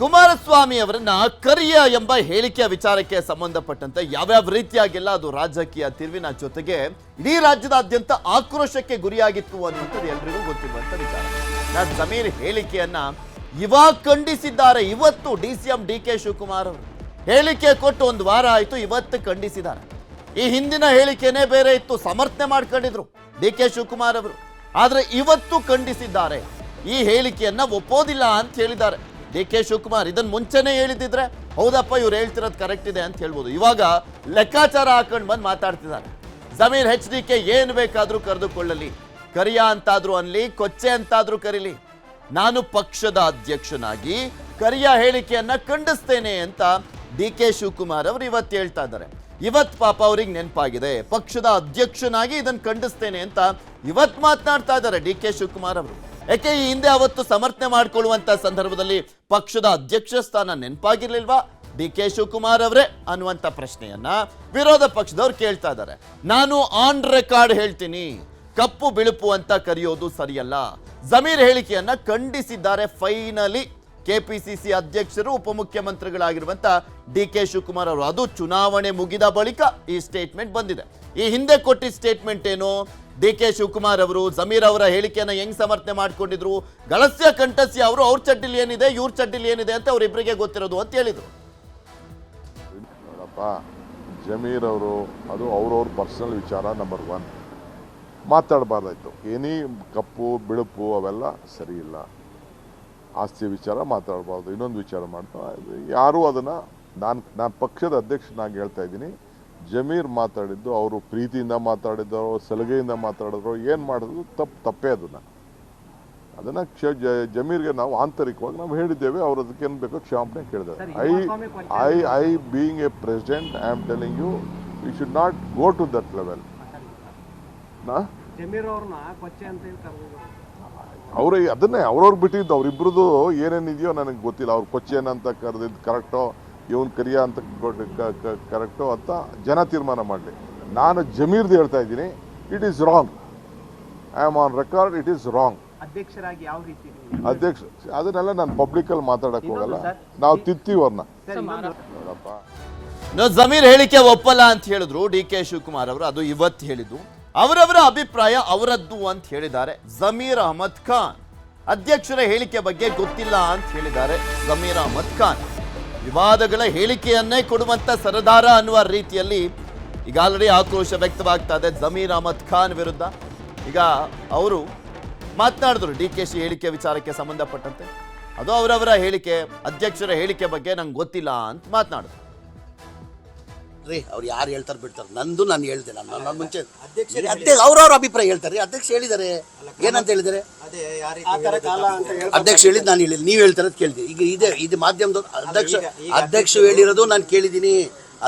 ಕುಮಾರಸ್ವಾಮಿ ಅವರನ್ನ ಕರಿಯ ಎಂಬ ಹೇಳಿಕೆಯ ವಿಚಾರಕ್ಕೆ ಸಂಬಂಧಪಟ್ಟಂತೆ ಯಾವ್ಯಾವ ರೀತಿಯಾಗಿಲ್ಲ ಅದು ರಾಜಕೀಯ ತಿರುವಿನ ಜೊತೆಗೆ ಇಡೀ ರಾಜ್ಯದಾದ್ಯಂತ ಆಕ್ರೋಶಕ್ಕೆ ಗುರಿಯಾಗಿತ್ತು ಅನ್ನುವಂಥದ್ದು ಎಲ್ರಿಗೂ ಗೊತ್ತಿರುವಂತ ವಿಚಾರ. ನಾ ಸಮೀರ್ ಹೇಳಿಕೆಯನ್ನ ಇವಾಗ ಖಂಡಿಸಿದ್ದಾರೆ, ಇವತ್ತು D C M D K Shivakumar ಅವರು. ಹೇಳಿಕೆ ಕೊಟ್ಟು ಒಂದು ವಾರ ಆಯ್ತು, ಇವತ್ತು ಖಂಡಿಸಿದ್ದಾರೆ. ಈ ಹಿಂದಿನ ಹೇಳಿಕೆನೇ ಬೇರೆ ಇತ್ತು, ಸಮರ್ಥನೆ ಮಾಡ್ಕೊಂಡಿದ್ರು ಡಿ ಕೆ ಶಿವಕುಮಾರ್ ಅವರು. ಆದ್ರೆ ಇವತ್ತು ಖಂಡಿಸಿದ್ದಾರೆ. ಈ ಹೇಳಿಕೆಯನ್ನ ಒಪ್ಪೋದಿಲ್ಲ ಅಂತ ಹೇಳಿದ್ದಾರೆ. ಡಿ ಕೆ ಶಿವಕುಮಾರ್ ಇದನ್ನ ಮುಂಚೆನೆ ಹೇಳಿದ್ರೆ ಹೌದಪ್ಪ, ಇವ್ರು ಹೇಳ್ತಿರೋದು ಕರೆಕ್ಟ್ ಇದೆ ಅಂತ ಹೇಳ್ಬೋದು. ಇವಾಗ ಲೆಕ್ಕಾಚಾರ ಹಾಕೊಂಡು ಬಂದು ಮಾತಾಡ್ತಿದ್ದಾರೆ ಜಮೀನ್ ಹೆಚ್ ಡಿ ಕೆ ಏನು ಬೇಕಾದರೂ ಕರೆದುಕೊಳ್ಳಲಿ. ಕರಿಯ ಅಂತಾದ್ರೂ ಅನ್ಲಿ, ಕೊಚ್ಚೆ ಅಂತಾದ್ರೂ ಕರೀಲಿ. ನಾನು ಪಕ್ಷದ ಅಧ್ಯಕ್ಷನಾಗಿ ಕರಿಯ ಹೇಳಿಕೆಯನ್ನ ಖಂಡಿಸ್ತೇನೆ ಅಂತ ಡಿ ಕೆ ಶಿವಕುಮಾರ್ ಅವರು ಇವತ್ತು ಹೇಳ್ತಾ ಇದ್ದಾರೆ. ಇವತ್ ಪಾಪ ಅವ್ರಿಗೆ ನೆನಪಾಗಿದೆ, ಪಕ್ಷದ ಅಧ್ಯಕ್ಷನಾಗಿ ಇದನ್ನ ಖಂಡಿಸ್ತೇನೆ ಅಂತ ಇವತ್ ಮಾತನಾಡ್ತಾ ಇದ್ದಾರೆ ಡಿ ಕೆ ಶಿವಕುಮಾರ್ ಅವರು. ಯಾಕೆ ಈ ಹಿಂದೆ ಅವತ್ತು ಸಮರ್ಥನೆ ಮಾಡ್ಕೊಳ್ಳುವಂತ ಸಂದರ್ಭದಲ್ಲಿ ಪಕ್ಷದ ಅಧ್ಯಕ್ಷ ಸ್ಥಾನ ನೆನಪಾಗಿರ್ಲಿಲ್ವಾ? ಡಿ ಕೆ ಶಿವಕುಮಾರ್ ಅವರೇ ಅನ್ನುವಂತ ಪ್ರಶ್ನೆಯನ್ನ ವಿರೋಧ ಪಕ್ಷದವ್ರು ಕೇಳ್ತಾ ಇದ್ದಾರೆ ನಾನು ಆನ್ ರೆಕಾರ್ಡ್ ಹೇಳ್ತೀನಿ. ಕಪ್ಪು ಬಿಳುಪು ಅಂತ ಕರೆಯೋದು ಸರಿಯಲ್ಲ. ಜಮೀರ್ ಹೇಳಿಕೆಯನ್ನ ಖಂಡಿಸಿದ್ದಾರೆ ಫೈನಲಿ ಕೆಪಿಸಿಸಿ ಅಧ್ಯಕ್ಷರು, ಉಪಮುಖ್ಯಮಂತ್ರಿಗಳಾಗಿರುವಂತ ಡಿ ಕೆ ಶಿವಕುಮಾರ್ ಅವರು. ಅದು ಚುನಾವಣೆ ಮುಗಿದ ಬಳಿಕ ಈ ಸ್ಟೇಟ್ಮೆಂಟ್ ಬಂದಿದೆ. ಈ ಹಿಂದೆ ಕೊಟ್ಟಿದ್ದ ಸ್ಟೇಟ್ಮೆಂಟ್ ಏನು? ಡಿ ಕೆ ಶಿವಕುಮಾರ್ ಅವರು, ಜಮೀರ್ ಅವರ ಹೇಳಿಕೆಯನ್ನು ಹೆಂಗ್ ಸಮರ್ಥನೆ ಮಾಡಿಕೊಂಡಿದ್ರು ಗಳಸ್ಯ ಕಂಠಸ್ಯ, ಅವರು ಅವ್ರ ಚಡ್ಡಿಲಿ ಏನಿದೆ, ಇವ್ರ ಚಡ್ಡಿಲಿ ಏನಿದೆ ಅಂತ ಅವರಿಬ್ಬರಿಗೆ ಗೊತ್ತಿರೋದು ಅಂತ ಹೇಳಿದ್ರು. ನೋಡಪ್ಪ, ಜಮೀರ್ ಅವರು, ಅದು ಅವ್ರವ್ರ ಪರ್ಸನಲ್ ವಿಚಾರ ನಂಬರ್ ಒನ್ ಮಾತಾಡಬಾರ್ದಾಯ್ತು. ಏನೇ ಕಪ್ಪು, ಬಿಳುಪು ಅವೆಲ್ಲ ಸರಿ ಇಲ್ಲ. ಆಸ್ತಿ ವಿಚಾರ ಮಾತಾಡಬಾರ್ದು, ಇನ್ನೊಂದು ವಿಚಾರ ಮಾಡ್ತಾ ಯಾರೂ ಅದನ್ನು ನಾನು ನಾನು ಪಕ್ಷದ ಅಧ್ಯಕ್ಷನಾಗಿ ಹೇಳ್ತಾ ಇದ್ದೀನಿ. ಜಮೀರ್ ಮಾತಾಡಿದ್ದು ಅವರು ಪ್ರೀತಿಯಿಂದ ಮಾತಾಡಿದ್ರು ಸಲಗೆಯಿಂದ ಮಾತಾಡಿದ್ರು ಏನು ಮಾಡಿದ್ರು ತಪ್ಪು ತಪ್ಪೇ ಅದನ್ನು. ಅದನ್ನು ಕ್ಷ ಜಮೀರ್ಗೆ ನಾವು ಆಂತರಿಕವಾಗಿ ನಾವು ಹೇಳಿದ್ದೇವೆ ಅವ್ರು ಅದಕ್ಕೆ ಏನು ಬೇಕೋ ಕ್ಷಮಾಪಣೆ ಕೇಳಿದ್ದಾರೆ. I I I being a president I am telling you we should not go to that level ಅವ್ರ ಅದನ್ನೇ ಅವ್ರವ್ರು ಬಿಟ್ಟಿದ್ದು ಅವ್ರಿಬ್ರದ್ದು ಏನೇನಿದೆಯೋ ನನಗೆ ಗೊತ್ತಿಲ್ಲ ಅವ್ರು ಕೊಚ್ಚೆ ಏನಂತ ಕರೆದಿದ್ದು ಕರೆಕ್ಟೋ ಇವನ್ ಕರಿಯ ಅಂತ ಕರೆಕ್ಟು ಅಂತ ಜನ ತೀರ್ಮಾನ ಮಾಡಲಿ. ನಾನು ಜಮೀರ್ದು ಹೇಳ್ತಾ ಇದ್ದೀನಿ it is wrong I am on record it is wrong ಅಧ್ಯಕ್ಷರಾಗಿ ಯಾವ ರೀತಿ ನೀವು- ಅಧ್ಯಕ್ಷ ಅದನ್ನೆಲ್ಲ ನಾನು ಪಬ್ಲಿಕಲ್ಲಿ ಮಾತಾಡಕ್ಕೆ ಹೋಗಲ್ಲ. ನಾವು ತಿತ್ತೀವಿ ಅವ್ರನ್ನ. ಜಮೀರ್ ಹೇಳಿಕೆ ಒಪ್ಪಲ್ಲ ಅಂತ ಹೇಳಿದ್ರು ಡಿ ಕೆ ಶಿವಕುಮಾರ್ ಅವರು ಅದು ಇವತ್ತು ಹೇಳಿದ್ದು. ಅವರವರ ಅಭಿಪ್ರಾಯ ಅವರದ್ದು ಅಂತ ಹೇಳಿದ್ದಾರೆ ಜಮೀರ್ ಅಹಮದ್ ಖಾನ್. ಅಧ್ಯಕ್ಷರ ಹೇಳಿಕೆ ಬಗ್ಗೆ ಗೊತ್ತಿಲ್ಲ ಅಂತ ಹೇಳಿದ್ದಾರೆ ಜಮೀರ್ ಅಹಮದ್ ಖಾನ್. ವಿವಾದಗಳ ಹೇಳಿಕೆಯನ್ನೇ ಕೊಡುವಂತ ಸರದಾರ ಅನ್ನುವ ರೀತಿಯಲ್ಲಿ ಈಗ ಆಲ್ರೆಡಿ ಆಕ್ರೋಶ ವ್ಯಕ್ತವಾಗ್ತಾ ಇದೆ ಜಮೀರ್ ಅಹಮದ್ ಖಾನ್ ವಿರುದ್ಧ. ಈಗ ಅವರು ಮಾತನಾಡಿದ್ರು ಡಿ ಕೆ ಶಿ ಹೇಳಿಕೆ ವಿಚಾರಕ್ಕೆ ಸಂಬಂಧಪಟ್ಟಂತೆ. ಅದು ಅವರವರ ಹೇಳಿಕೆ ಅಧ್ಯಕ್ಷರ ಹೇಳಿಕೆ ಬಗ್ಗೆ ನಂಗೆ ಗೊತ್ತಿಲ್ಲ ಅಂತ ಮಾತನಾಡಿದ್ರು. ರೀ ಅವ್ರು ಯಾರು ಹೇಳ್ತಾರೆ ಬಿಡ್ತಾರೆ? ನಂದು ನಾನು ಹೇಳ್ದೆ ನಾನು ನನ್ನ ಮುಂಚೆ ಅಧ್ಯಕ್ಷ ಅವ್ರವ್ರ ಅಭಿಪ್ರಾಯ ಹೇಳ್ತಾರೆ ಅಧ್ಯಕ್ಷ ಹೇಳಿದ್ದಾರೆ ಏನಂತ ಹೇಳಿದ್ದಾರೆ ಅಧ್ಯಕ್ಷ ಹೇಳಿದ್ ನಾನು ಹೇಳಿದ್ ನೀವು ಹೇಳ್ತಾರದ್ ಕೇಳಿದೆ. ಈಗ ಇದೆ ಇದು ಮಾಧ್ಯಮದ ಅಧ್ಯಕ್ಷ ಅಧ್ಯಕ್ಷ ಹೇಳಿರೋದು ನಾನು ಕೇಳಿದ್ದೀನಿ.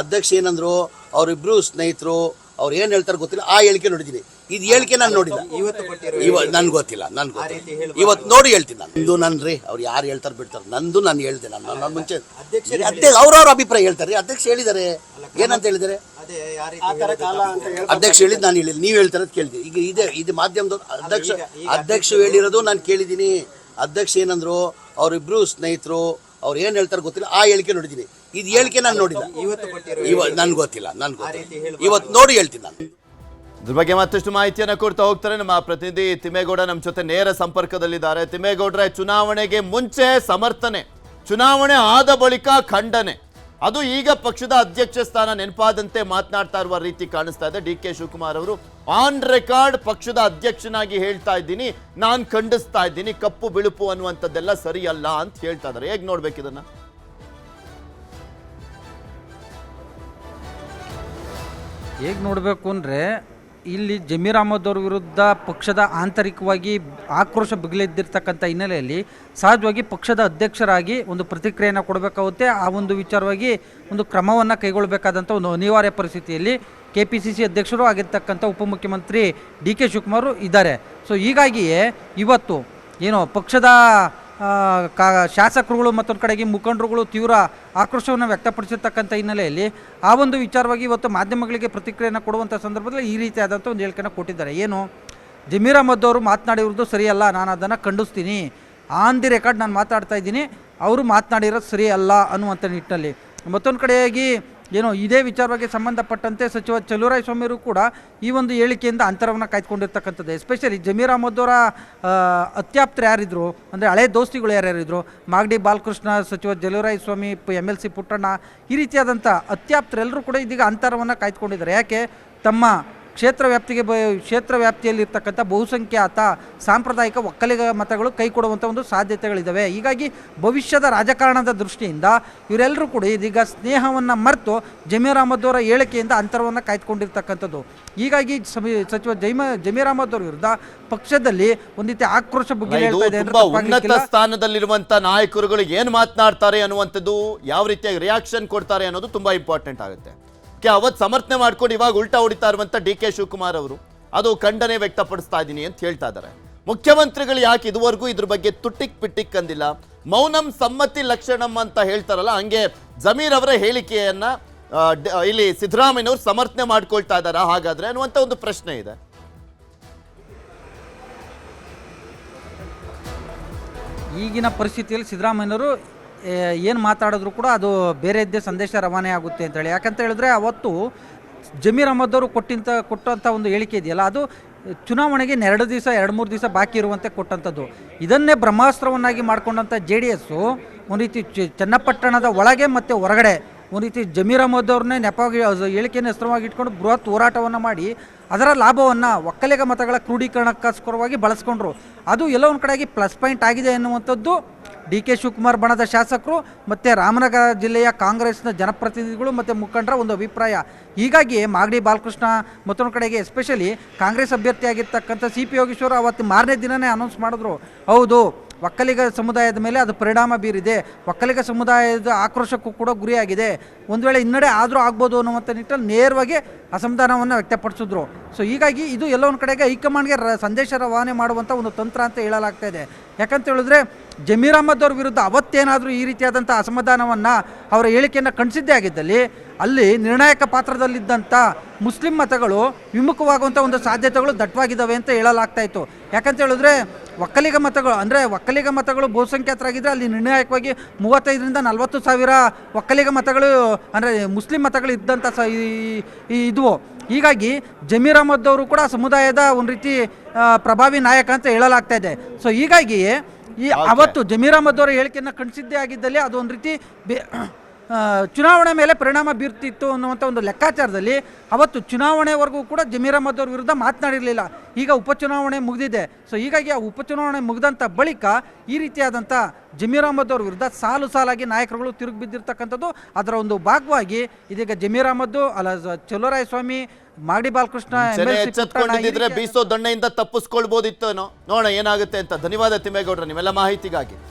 ಅಧ್ಯಕ್ಷ ಏನಂದ್ರು ಅವರಿಬ್ರು ಸ್ನೇಹಿತರು ಅವ್ರು ಏನ್ ಹೇಳ್ತಾರೆ ಗೊತ್ತಿಲ್ಲ ಆ ಹೇಳಿಕೆ ನೋಡಿದೀನಿ ಇದು ಹೇಳಿಕೆ ನಾನು ನೋಡಿಲ್ಲ. ಇವತ್ತು ನನ್ಗೆ ಗೊತ್ತಿಲ್ಲ ನನ್ಗೆ ಗೊತ್ತಿಲ್ಲ. ಇವತ್ತು ನೋಡಿ ಹೇಳ್ತೀನಿ ನಾನು. ನಂದು ನನ್ ರೀ ಅವ್ರು ಯಾರು ಹೇಳ್ತಾರೆ ಬಿಡ್ತಾರೆ ನಂದು ನಾನು ಹೇಳ್ದೆ ನಾನು ನನ್ನ ಮುಂಚೆ ಅಧ್ಯಕ್ಷ ಅವ್ರವ್ರ ಅಭಿಪ್ರಾಯ ಹೇಳ್ತಾರೆ ಅಧ್ಯಕ್ಷ ಹೇಳಿದ್ದಾರೆ. ಏನಂತ ಹೇಳಿದ್ದಾರೆ? ಅಧ್ಯಕ್ಷ ಹೇಳಿದ್ ನಾನು ಹೇಳಿಲ್ಲ ನೀವು ಹೇಳ್ತಾರ ಕೇಳಿದೆ ಈಗ ಇದೆ ಇದು ಮಾಧ್ಯಮದ ಅಧ್ಯಕ್ಷ ಅಧ್ಯಕ್ಷ ಹೇಳಿರೋದು ನಾನು ಕೇಳಿದ್ದೀನಿ. ಅಧ್ಯಕ್ಷ ಏನಂದ್ರು ಅವರಿಬ್ರು ಸ್ನೇಹಿತರು ಅವ್ರು ಏನ್ ಹೇಳ್ತಾರೆ ಗೊತ್ತಿಲ್ಲ ಆ ಹೇಳಿಕೆ ನೋಡಿದ್ದೀನಿ. ಇದು ಹೇಳಿಕೆ ನಾನು ನೋಡಿಲ್ಲ. ಇವತ್ತು ನನ್ಗೆ ಗೊತ್ತಿಲ್ಲ ನನ್ಗೆ ಗೊತ್ತಿಲ್ಲ. ಇವತ್ತು ನೋಡಿ ಹೇಳ್ತೀನಿ ನಾನು. ಇದ್ರ ಬಗ್ಗೆ ಮತ್ತಷ್ಟು ಮಾಹಿತಿಯನ್ನು ಕೊಡ್ತಾ ಹೋಗ್ತಾರೆ ನಮ್ಮ ಪ್ರತಿನಿಧಿ ತಿಮ್ಮೇಗೌಡ ನಮ್ಮ ಜೊತೆ ನೇರ ಸಂಪರ್ಕದಲ್ಲಿದ್ದಾರೆ. ತಿಮ್ಮೇಗೌಡರ ಚುನಾವಣೆಗೆ ಮುಂಚೆ ಸಮರ್ಥನೆ ಚುನಾವಣೆ ಆದ ಬಳಿಕ ಖಂಡನೆ. ಅದು ಈಗ ಪಕ್ಷದ ಅಧ್ಯಕ್ಷ ಸ್ಥಾನ ನೆನಪಾದಂತೆ ಮಾತನಾಡ್ತಾ ಇರುವ ರೀತಿ ಕಾಣಿಸ್ತಾ ಇದೆ. ಡಿ ಕೆ ಶಿವಕುಮಾರ್ ಅವರು ಆನ್ ರೆಕಾರ್ಡ್ ಪಕ್ಷದ ಅಧ್ಯಕ್ಷನಾಗಿ ಹೇಳ್ತಾ ಇದ್ದೀನಿ. ನಾನು ಖಂಡಿಸ್ತಾ ಇದ್ದೀನಿ. ಕಪ್ಪು ಬಿಳುಪು ಅನ್ನುವಂಥದ್ದೆಲ್ಲ ಸರಿಯಲ್ಲ ಅಂತ ಹೇಳ್ತಾ ಇದ್ದಾರೆ. ಹೇಗೆ ನೋಡ್ಬೇಕು ಇದನ್ನ? ಹೇಗೆ ನೋಡಬೇಕು ಅಂದರೆ ಇಲ್ಲಿ ಜಮೀರ್ ಅಹಮದ್ ಅವ್ರ ವಿರುದ್ಧ ಪಕ್ಷದ ಆಂತರಿಕವಾಗಿ ಆಕ್ರೋಶ ಬಿಗಿಲೆದ್ದಿರ್ತಕ್ಕಂಥ ಹಿನ್ನೆಲೆಯಲ್ಲಿ ಸಹಜವಾಗಿ ಪಕ್ಷದ ಅಧ್ಯಕ್ಷರಾಗಿ ಒಂದು ಪ್ರತಿಕ್ರಿಯೆಯನ್ನು ಕೊಡಬೇಕಾಗುತ್ತೆ. ಆ ಒಂದು ವಿಚಾರವಾಗಿ ಒಂದು ಕ್ರಮವನ್ನು ಕೈಗೊಳ್ಳಬೇಕಾದಂಥ ಒಂದು ಅನಿವಾರ್ಯ ಪರಿಸ್ಥಿತಿಯಲ್ಲಿ ಕೆ ಪಿ ಸಿ ಸಿ ಅಧ್ಯಕ್ಷರು ಆಗಿರ್ತಕ್ಕಂಥ ಉಪಮುಖ್ಯಮಂತ್ರಿ ಡಿ ಕೆ ಶಿವಕುಮಾರ್ ಇದ್ದಾರೆ. ಸೊ, ಹೀಗಾಗಿಯೇ ಇವತ್ತು ಏನು ಪಕ್ಷದ ಕಾ, ಶಾಸಕರುಗಳು ಮತ್ತೊಂದು ಕಡೆಗೆ ಮುಖಂಡರುಗಳು ತೀವ್ರ ಆಕ್ರೋಶವನ್ನು ವ್ಯಕ್ತಪಡಿಸಿರ್ತಕ್ಕಂಥ ಹಿನ್ನೆಲೆಯಲ್ಲಿ ಆ ಒಂದು ವಿಚಾರವಾಗಿ ಇವತ್ತು ಮಾಧ್ಯಮಗಳಿಗೆ ಪ್ರತಿಕ್ರಿಯೆಯನ್ನು ಕೊಡುವಂಥ ಸಂದರ್ಭದಲ್ಲಿ ಈ ರೀತಿಯಾದಂಥ ಒಂದು ಹೇಳಿಕೆಯನ್ನು ಕೊಟ್ಟಿದ್ದಾರೆ. ಏನು? ಜಮೀರ್ ಅಹಮದ್ ಅವರು ಮಾತನಾಡಿರೋದು ಸರಿಯಲ್ಲ, ನಾನು ಅದನ್ನು ಖಂಡಿಸ್ತೀನಿ. ಆನ್ ದಿ ರೆಕಾರ್ಡ್ ನಾನು ಮಾತಾಡ್ತಾ ಇದ್ದೀನಿ, ಅವರು ಮಾತನಾಡಿರೋದು ಸರಿಯಲ್ಲ ಅನ್ನುವಂಥ ನಿಟ್ಟಿನಲ್ಲಿ. ಮತ್ತೊಂದು ಕಡೆಯಾಗಿ ಏನೋ ಇದೇ ವಿಚಾರವಾಗಿ ಸಂಬಂಧಪಟ್ಟಂತೆ ಸಚಿವ ಚಲುವರಾಯ ಸ್ವಾಮಿಯವರು ಕೂಡ ಈ ಒಂದು ಹೇಳಿಕೆಯಿಂದ ಅಂತರವನ್ನು ಕಾಯ್ದುಕೊಂಡಿರ್ತಕ್ಕಂಥದ್ದು. ಎಸ್ಪೆಷಲಿ ಜಮೀರ್ ಅಹಮದ್ ಅವರ ಅತ್ಯಾಪ್ತರು ಯಾರಿದ್ರು, ಅಂದರೆ ಹಳೆ ದೋಸ್ತಿಗಳು ಯಾರ್ಯಾರಿದ್ರು ಮಾಗಡಿ ಬಾಲಕೃಷ್ಣ, ಸಚಿವ Chaluvaraya Swamy M L C Puttanna, ಈ ರೀತಿಯಾದಂಥ ಅತ್ಯಾಪ್ತರೆಲ್ಲರೂ ಕೂಡ ಇದೀಗ ಅಂತರವನ್ನು ಕಾಯ್ದುಕೊಂಡಿದ್ದಾರೆ. ಯಾಕೆ? ತಮ್ಮ ಕ್ಷೇತ್ರ ವ್ಯಾಪ್ತಿಗೆ ಬ ಕ್ಷೇತ್ರ ವ್ಯಾಪ್ತಿಯಲ್ಲಿ ಇರ್ತಕ್ಕಂಥ ಬಹುಸಂಖ್ಯಾತ ಸಾಂಪ್ರದಾಯಿಕ ಒಕ್ಕಲಿಗ ಮತಗಳು ಕೈ ಕೊಡುವಂಥ ಒಂದು ಸಾಧ್ಯತೆಗಳಿದ್ದಾವೆ ಹೀಗಾಗಿ ಭವಿಷ್ಯದ ರಾಜಕಾರಣದ ದೃಷ್ಟಿಯಿಂದ ಇವರೆಲ್ಲರೂ ಕೂಡ ಇದೀಗ ಸ್ನೇಹವನ್ನು ಮರೆತು ಜಮೀರ್ ಅಹಮದ್ ಅವರ ಹೇಳಿಕೆಯಿಂದ ಅಂತರವನ್ನು ಕಾಯ್ದುಕೊಂಡಿರ್ತಕ್ಕಂಥದ್ದು. ಹೀಗಾಗಿ ಸಚಿವ ಜೈಮ ಜಮೀರ್ ಅಹಮದ್ ಅವರ ವಿರುದ್ಧ ಪಕ್ಷದಲ್ಲಿ ಒಂದು ರೀತಿ ಆಕ್ರೋಶ ಬಗ್ಗೆ ಉನ್ನತ ಸ್ಥಾನದಲ್ಲಿರುವಂತಹ ಸ್ಥಾನದಲ್ಲಿರುವಂತ ನಾಯಕರುಗಳು ಏನು ಮಾತನಾಡ್ತಾರೆ ಅನ್ನುವಂಥದ್ದು ಯಾವ ರೀತಿಯಾಗಿ ರಿಯಾಕ್ಷನ್ ಕೊಡ್ತಾರೆ ಅನ್ನೋದು ತುಂಬಾ ಇಂಪಾರ್ಟೆಂಟ್ ಆಗುತ್ತೆ. ಕೆ ಅವತ್ತು ಸಮರ್ಥನೆ ಮಾಡ್ಕೊಂಡು ಇವಾಗ ಉಲ್ಟಾ ಹೊಡಿತಾ ಇರುವಂತ ಡಿ ಕೆ ಶಿವಕುಮಾರ್ ಅವರು, ಅದು ಖಂಡನೆ ವ್ಯಕ್ತಪಡಿಸ್ತಾ ಇದ್ದೀನಿ ಅಂತ ಹೇಳ್ತಾ ಇದ್ದಾರೆ. ಮುಖ್ಯಮಂತ್ರಿಗಳು ಯಾಕೆ ಇದುವರೆಗೂ ಇದ್ರ ಬಗ್ಗೆ ತುಟ್ಟಿಕ್ ಪಿಟ್ಟಿಕ್ ಅಂದಿಲ್ಲ ಮೌನಂ ಸಮ್ಮತಿ ಲಕ್ಷಣಂ ಅಂತ ಹೇಳ್ತಾರಲ್ಲ, ಹಂಗೆ ಜಮೀರ್ ಅವರ ಹೇಳಿಕೆಯನ್ನ ಇಲ್ಲಿ ಸಿದ್ದರಾಮಯ್ಯನವರು ಸಮರ್ಥನೆ ಮಾಡ್ಕೊಳ್ತಾ ಇದ್ದಾರಾ ಹಾಗಾದ್ರೆ ಅನ್ನುವಂಥ ಒಂದು ಪ್ರಶ್ನೆ ಇದೆ. ಈಗಿನ ಪರಿಸ್ಥಿತಿಯಲ್ಲಿ ಸಿದ್ದರಾಮಯ್ಯನವರು ಏನು ಮಾತಾಡಿದ್ರು ಕೂಡ ಅದು ಬೇರೆದ್ದೇ ಸಂದೇಶ ರವಾನೆ ಆಗುತ್ತೆ ಅಂತೇಳಿ. ಯಾಕಂತ ಹೇಳಿದ್ರೆ ಅವತ್ತು ಜಮೀರ್ ಅಹಮದ್ ಅವರು ಕೊಟ್ಟಿಂತ ಕೊಟ್ಟಂಥ ಒಂದು ಹೇಳಿಕೆ ಇದೆಯಲ್ಲ, ಅದು ಚುನಾವಣೆಗೆ ಎರಡು ದಿವಸ, ಎರಡು ಮೂರು ದಿವಸ ಬಾಕಿ ಇರುವಂತೆ ಕೊಟ್ಟಂಥದ್ದು ಇದನ್ನೇ ಬ್ರಹ್ಮಾಸ್ತ್ರವನ್ನಾಗಿ ಮಾಡಿಕೊಂಡಂಥ ಜೆ ಡಿ ಎಸ್ಸು ಒಂದು ರೀತಿ ಚನ್ನಪಟ್ಟಣದ ಒಳಗೆ ಮತ್ತು ಹೊರಗಡೆ ಒಂದು ರೀತಿ ಜಮೀರ್ ಅಹಮದ್ ಅವ್ರನ್ನೇ ನೆಪವಾಗಿ ಹೇಳಿಕೆಯನ್ನು ಹೆಸರವಾಗಿ ಇಟ್ಕೊಂಡು ಬೃಹತ್ ಹೋರಾಟವನ್ನು ಮಾಡಿ ಅದರ ಲಾಭವನ್ನು ಒಕ್ಕಲಿಗ ಮತಗಳ ಕ್ರೋಢೀಕರಣಕ್ಕೋಸ್ಕರವಾಗಿ ಬಳಸ್ಕೊಂಡ್ರು. ಅದು ಎಲ್ಲೋ ಒಂದು ಕಡೆಗೆ ಪ್ಲಸ್ ಪಾಯಿಂಟ್ ಆಗಿದೆ ಎನ್ನುವಂಥದ್ದು ಡಿ ಕೆ ಶಿವಕುಮಾರ್ ಬಣದ ಶಾಸಕರು ಮತ್ತು ರಾಮನಗರ ಜಿಲ್ಲೆಯ ಕಾಂಗ್ರೆಸ್ನ ಜನಪ್ರತಿನಿಧಿಗಳು ಮತ್ತು ಮುಖಂಡರ ಒಂದು ಅಭಿಪ್ರಾಯ. ಹೀಗಾಗಿ ಮಾಗಡಿ ಬಾಲಕೃಷ್ಣ ಮತ್ತೊಂದು ಕಡೆಗೆ ಎಸ್ಪೆಷಲಿ ಕಾಂಗ್ರೆಸ್ ಅಭ್ಯರ್ಥಿಯಾಗಿರ್ತಕ್ಕಂಥ ಸಿ ಪಿ ಯೋಗೇಶ್ವರ ಅವತ್ತು ಮಾರನೇ ದಿನನೇ ಅನೌನ್ಸ್ ಮಾಡಿದ್ರು. ಹೌದು ಒಕ್ಕಲಿಗ ಸಮುದಾಯದ ಮೇಲೆ ಅದು ಪರಿಣಾಮ ಬೀರಿದೆ. ಒಕ್ಕಲಿಗ ಸಮುದಾಯದ ಆಕ್ರೋಶಕ್ಕೂ ಕೂಡ ಗುರಿಯಾಗಿದೆ. ಒಂದು ವೇಳೆ ಹಿನ್ನಡೆ ಆದರೂ ಆಗ್ಬೋದು ಅನ್ನುವಂಥ ನಿಟ್ಟಲ್ಲಿ ನೇರವಾಗಿ ಅಸಮಾಧಾನವನ್ನು ವ್ಯಕ್ತಪಡಿಸಿದ್ರು. ಸೊ ಹೀಗಾಗಿ ಇದು ಎಲ್ಲ ಕಡೆಗೆ ಹೈಕಮಾಂಡ್ಗೆ ರ, ಸಂದೇಶ ರವಾನೆ ಮಾಡುವಂಥ ಒಂದು ತಂತ್ರ ಅಂತ ಹೇಳಲಾಗ್ತಾ ಇದೆ. ಯಾಕಂತ ಹೇಳಿದ್ರೆ ಜಮೀರ್ ಅಹಮದ್ ಅವ್ರ ವಿರುದ್ಧ ಅವತ್ತೇನಾದರೂ ಈ ರೀತಿಯಾದಂಥ ಅಸಮಾಧಾನವನ್ನು ಅವರ ಹೇಳಿಕೆಯನ್ನು ಕಣಿಸಿದ್ದೇ ಆಗಿದ್ದಲ್ಲಿ ಅಲ್ಲಿ ನಿರ್ಣಾಯಕ ಪಾತ್ರದಲ್ಲಿದ್ದಂಥ ಮುಸ್ಲಿಂ ಮತಗಳು ವಿಮುಖವಾಗುವಂಥ ಒಂದು ಸಾಧ್ಯತೆಗಳು ದಟ್ಟವಾಗಿದ್ದಾವೆ ಅಂತ ಹೇಳಲಾಗ್ತಾ ಇತ್ತು. ಯಾಕಂತ ಹೇಳಿದ್ರೆ ಒಕ್ಕಲಿಗ ಮತಗಳು ಅಂದರೆ ಒಕ್ಕಲಿಗ ಮತಗಳು ಬಹುಸಂಖ್ಯಾತರಾಗಿದ್ದರೆ ಅಲ್ಲಿ ನಿರ್ಣಾಯಕವಾಗಿ ಮೂವತ್ತೈದರಿಂದ ನಲವತ್ತು ಸಾವಿರ ಒಕ್ಕಲಿಗ ಮತಗಳು ಅಂದರೆ ಮುಸ್ಲಿಂ ಮತಗಳು ಇದ್ದಂಥ ಸ ಈ- ಇದು ಇದ್ವು. ಹೀಗಾಗಿ ಜಮೀರ್ ಅಹಮದ್ ಅವರು ಕೂಡ ಸಮುದಾಯದ ಒಂದು ರೀತಿ ಪ್ರಭಾವಿ ನಾಯಕ ಅಂತ ಹೇಳಲಾಗ್ತಾ ಇದೆ. ಸೊ ಹೀಗಾಗಿ ಈ ಅವತ್ತು ಜಮೀರ್ ಅಹಮದ್ ಅವರ ಹೇಳಿಕೆಯನ್ನು ಕಣಿಸಿದ್ದೇ ಆಗಿದ್ದಲ್ಲಿ ಅದು ಒಂದು ರೀತಿ ಚುನಾವಣೆ ಮೇಲೆ ಪರಿಣಾಮ ಬೀರ್ತಿತ್ತು ಅನ್ನುವಂಥ ಒಂದು ಲೆಕ್ಕಾಚಾರದಲ್ಲಿ ಅವತ್ತು ಚುನಾವಣೆವರೆಗೂ ಕೂಡ ಜಮೀರ್ ಅಹಮದ್ ಅವ್ರ ವಿರುದ್ಧ ಮಾತನಾಡಿರಲಿಲ್ಲ. ಈಗ ಉಪಚುನಾವಣೆ ಮುಗಿದಿದೆ. ಸೊ ಹೀಗಾಗಿ ಆ ಉಪಚುನಾವಣೆ ಮುಗಿದಂಥ ಬಳಿಕ ಈ ರೀತಿಯಾದಂಥ ಜಮೀರ್ ಅಹಮದ್ ಅವ್ರ ವಿರುದ್ಧ ಸಾಲು ಸಾಲಾಗಿ ನಾಯಕರುಗಳು ತಿರುಗಿ ಬಿದ್ದಿರ್ತಕ್ಕಂಥದ್ದು ಅದರ ಒಂದು ಭಾಗವಾಗಿ ಇದೀಗ ಜಮೀರ್ ಅಹಮದ್ದು ಅಲ್ಲ ಚಲೋರಾಯಸ್ವಾಮಿ ಮಾಗಡಿ ಬಾಲಕೃಷ್ಣ ಬೀಸೋ ದೊಣ್ಣೆಯಿಂದ ತಪ್ಪಿಸ್ಕೊಳ್ಬೋದಿತ್ತು ನೋಡೋಣ ಏನಾಗುತ್ತೆ ಅಂತ ಧನ್ಯವಾದ ತಿಮ್ಮೇಗೌಡ್ರ ನಿಮ್ಮೆಲ್ಲ ಮಾಹಿತಿಗಾಗಿ.